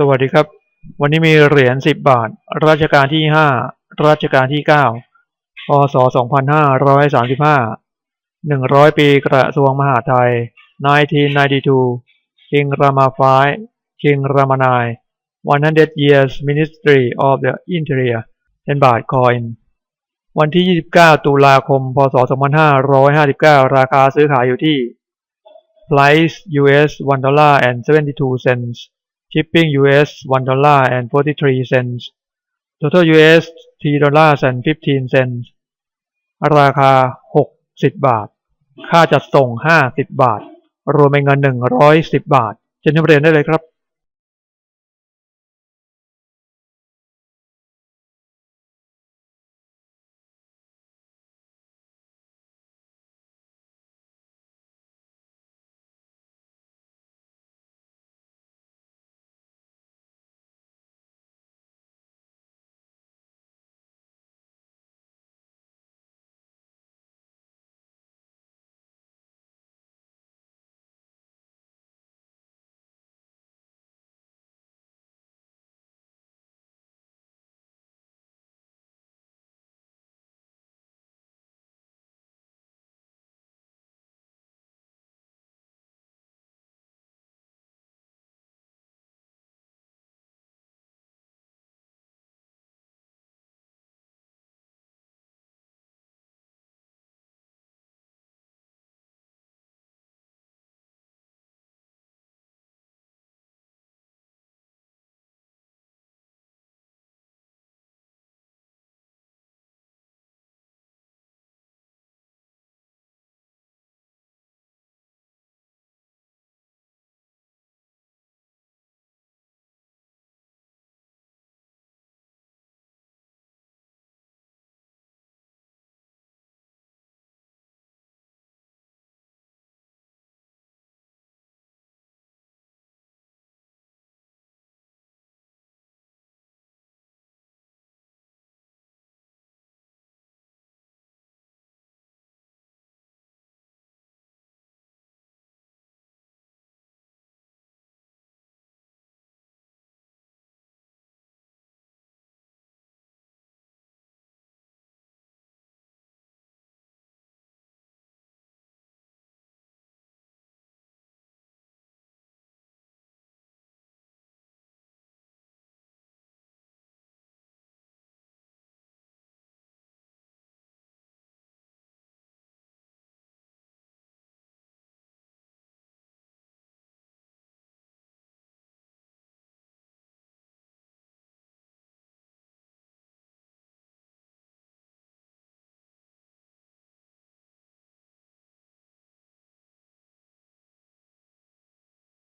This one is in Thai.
สวัสดีครับ วันนี้มีเหรียญสิบบาท รัชกาลที่ห้ารัชกาลที่เก้าพศสองพันห้าร้อยสามสิบห้าหนึ่งร้อยปีกระทรวงมหาดไทย1992 King Rama V King Rama IX 100 Years Ministry of the Interior 10บาทคอยน์วันที่ 29 ตุลาคม พศ 2559 ราคาซื้อขายอยู่ที่ price US 1 dollar and 72 cents shipping US 1 dollar and 43 cents total US 3 dollars and 15 cents ราคา 60 บาท ค่าจัดส่ง 50 บาท รวมเป็นเงิน 110 บาท เชิญนักเรียนได้เลยครับ